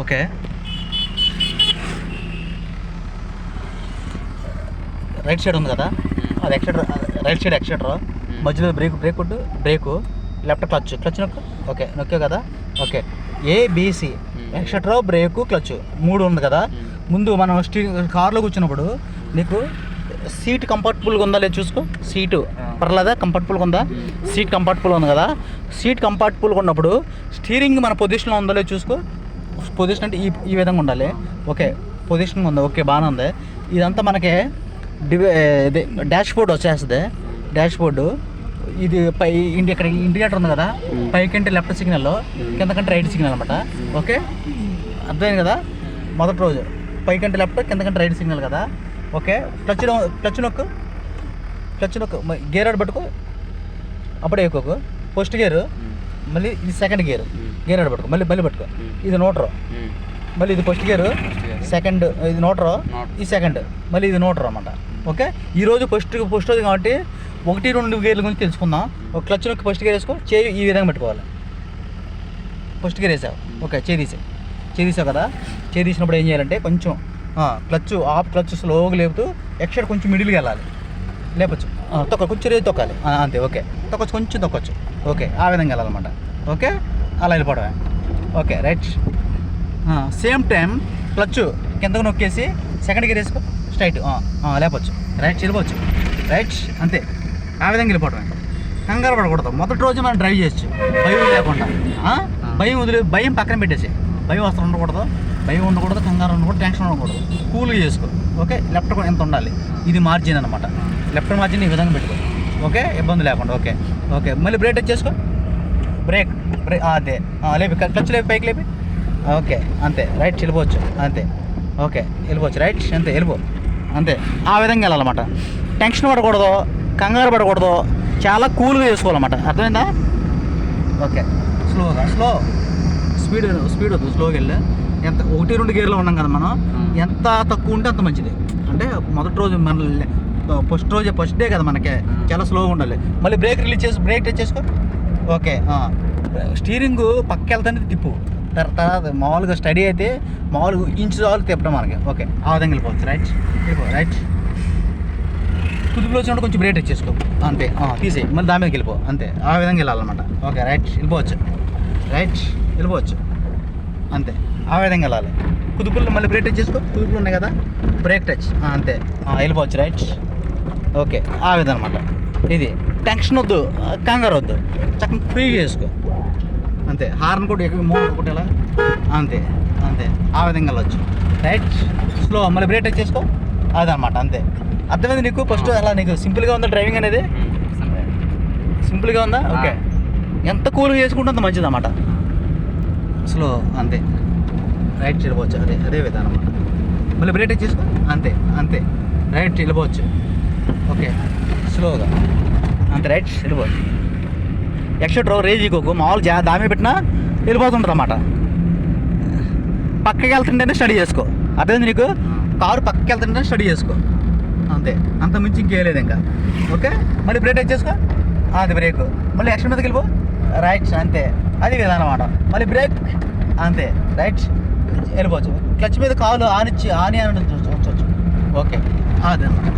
Okay. Right side ఉంది కదా? అది ఎక్సెటర్ రైట్ సైడ్ ఎక్సెటర్ మధ్యలో బ్రేక్ బ్రేక్ కొట్టు బ్రేకు. Left clutch. క్లచ్ నొక్కు? ఓకే నొక్కే కదా? Okay. A B C accelerator brake clutch. మూడు ఉంది కదా? ముందు మనం స్టీ కార్లో కూర్చున్నప్పుడు నీకు సీట్ కంఫర్టబుల్గా ఉందా లేదు చూసుకో. సీటు. పర్లేదా? కంఫర్టబుల్గా ఉందా? సీట్ కంఫర్టబుల్ ఉంది కదా? సీట్ కంఫర్టబుల్గా ఉన్నప్పుడు స్టీరింగ్ మన పొజిషన్లో ఉందో లేదు చూసుకో. పొజిషన్ అంటే ఈ ఈ విధంగా ఉండాలి. ఓకే పొజిషన్ ఉంది. ఓకే బాగానే ఉంది. ఇదంతా మనకి డివై ఇది డాష్ బోర్డ్ వచ్చేస్తుంది. డాష్ బోర్డు ఇది పై ఇండి ఇక్కడ ఇండికేటర్ ఉంది కదా. పైకంటే లెఫ్ట్ సిగ్నల్ కిందకంటే రైట్ సిగ్నల్ అనమాట ఓకే? అర్థమైంది కదా? మొదటి రోజు. పైకంటే లెఫ్ట్ కిందకంటే రైట్ సిగ్నల్ కదా. ఓకే? క్లచ్ క్లచ్ నొక్కు క్లచ్ నొక్కు గేర్ ఆడ పట్టుకో. అప్పుడే ఎక్కువ. ఫస్ట్ గేర్ మళ్ళీ ఇది సెకండ్ గేర్ గేర్ ఆడ పట్టుకో. మళ్ళీ మళ్ళీ పట్టుకో. ఇది నోటరు. మళ్ళీ ఇది ఫస్ట్ గేర్ సెకండ్ ఇది నోటరు. ఈ సెకండ్ మళ్ళీ ఇది నోటరు అనమాట ఓకే? ఈ రోజు ఫస్ట్ ఫస్ట్ రోజు కాబట్టి ఒకటి రెండు గేర్ల గురించి తెలుసుకుందాం. ఒక క్లచ్ నొక్కి ఫస్ట్ గేర్ వేసుకో. చేయి ఈ విధంగా పెట్టుకోవాలి. ఫస్ట్ గేర్ వేసావు. ఓకే చేయి తీసావు చేయి తీసావు కదా? చేయి తీసినప్పుడు ఏం చేయాలంటే కొంచెం క్లచ్ ఆఫ్ క్లచ్ స్లోగా లేపుతూ ఎక్స్ట్రా కొంచెం మిడిల్కి వెళ్ళాలి. లేపచ్చు. తొక్క కొంచెం తొక్కాలి. అంతే ఓకే. తొక్కొచ్చు కొంచెం తొక్కొచ్చు. ఓకే ఆ విధంగా వెళ్ళాలన్నమాట ఓకే అలా వెళ్ళిపోవడమే. Okay right. Same time clutch కిందకు నొక్కేసి సెకండ్ గేర్ వేసుకో స్ట్రైట్. లేపచ్చు. రైట్ వెళ్ళిపోవచ్చు. రైట్ అంతే. ఆ విధంగా వెళ్ళిపోవడమే. కంగారు పడకూడదు. మొదటి రోజు మనం డ్రైవ్ చేయొచ్చు. భయం లేకుండా? భయం వదిలే భయం పక్కన పెట్టేసి భయం వస్త్రం ఉండకూడదు. భయం ఉండకూడదు కంగారు ఉండకూడదు టెన్షన్ ఉండకూడదు. కూల్గా చేసుకో. ఓకే లెఫ్ట్ కూడా ఎంత ఉండాలి? ఇది మార్జిన్ అనమాట లెఫ్ట్ మార్జిన్ ఈ విధంగా పెట్టుకో. ఓకే? ఇబ్బంది లేకుండా. ఓకే. ఓకే. మళ్ళీ బ్రేక్ టచ్ చేసుకో. బ్రేక్. బ్రేక్. అదే. లేపి. క్లచ్ లేపి పైకి లేపి. ఓకే. అంతే. రైట్ వెళ్ళిపోవచ్చు. అంతే. ఓకే. వెళ్ళిపోవచ్చు. రైట్ అంతే. వెళ్ళిపో. అంతే. ఆ విధంగా వెళ్ళాలన్నమాట. టెన్షన్ పడకూడదు. కంగారు పడకూడదు. చాలా కూల్గా చేసుకోవాలన్నమాట. అర్థమైందా? ఓకే. స్లోగా. స్లో. స్పీడ్ స్పీడ్ వద్దు. స్లోగా వెళ్ళి. ఎంత ఒకటి రెండు గేర్లో ఉన్నాం కదా మనం. ఎంత తక్కువ ఉంటే అంత మంచిది. అంటే మొదటి రోజు మన ఫస్ట్ రోజే ఫస్ట్ డే కదా మనకి. చాలా స్లోగా ఉండాలి. మళ్ళీ బ్రేక్ రిలీజ్ చేసి బ్రేక్ టచ్ చేసుకో. ఓకే స్టీరింగ్ పక్క వెళ్తానే తిప్పు. తర్వాత మామూలుగా స్టడీ అయితే మామూలుగా ఇంచు చాలు తిప్పడం మనకి. ఓకే ఆ విధంగా వెళ్ళిపోవచ్చు. రైట్ వెళ్ళిపో రైట్ కుదుపులో వచ్చినప్పుడు కొంచెం బ్రేక్ టచ్ చేసుకో. అంతే తీసేయి. మళ్ళీ దాని మీదకి వెళ్ళిపో. అంతే ఆ విధంగా వెళ్ళాలన్నమాట. ఓకే రైట్ వెళ్ళిపోవచ్చు. రైట్ వెళ్ళిపోవచ్చు. అంతే ఆ విధంగా వెళ్ళాలి. కుదుపుల్లో మళ్ళీ బ్రేక్ టచ్ చేసుకో. కుదుపులు ఉన్నాయి కదా. బ్రేక్ టచ్ అంతే వెళ్ళిపోవచ్చు. రైట్ ఓకే ఆ విధం అనమాట ఇది టెన్షన్ వద్దు కంగారు వద్దు. చక్కగా ఫ్రీగా చేసుకో. అంతే హార్న్ కూడా ఎక్కువ మూడు కొట్టేలా అంతే అంతే. ఆ విధంగా వెళ్ళొచ్చు. రైట్ స్లో మళ్ళీ బ్రేక్ టచ్ చేసుకో. అదనమాట అంతే. అర్థమైంది నీకు? ఫస్ట్ అలా నీకు సింపుల్గా ఉందా డ్రైవింగ్ అనేది? సింపుల్గా ఉందా? ఓకే. ఎంత కూల్గా చేసుకుంటే అంత మంచిది అన్నమాట. స్లో అంతే. రైట్ వెళ్ళిపోవచ్చు అదే అదే విధానం అన్నమాట. మళ్ళీ బ్రేక్ టచ్ చేసుకో. అంతే అంతే. రైట్ వెళ్ళిపోవచ్చు. ఓకే. స్లోగా అంతే రైట్ వెళ్ళిపోవచ్చు ఎక్స్ట్రా డ్రో రేజ్ ఇకోకు మామూలు జా దామి పెట్టినా వెళ్ళిపోతుంటుంది అన్నమాట పక్కకి వెళ్తుంటేనే స్టడీ చేసుకో. అదే నీకు? కారు పక్కకి వెళ్తుంటేనే స్టడీ చేసుకో. అంతే. అంత మించి ఇంకేం లేదు ఇంకా. ఓకే? మళ్ళీ బ్రేక్ టచ్ చేసుకో? అది బ్రేక్ మళ్ళీ ఎక్స్ట్రా మీదకి వెళ్ళిపో? రైట్ అంతే. అది విధానం అన్నమాట మళ్ళీ బ్రేక్ అంతే. రైట్ వెళ్ళిపోవచ్చు. క్లచ్ మీద కాలు ఆనిచ్చి ఆని అని ఉంచవచ్చు ఓకే. అదే అన్నమాట.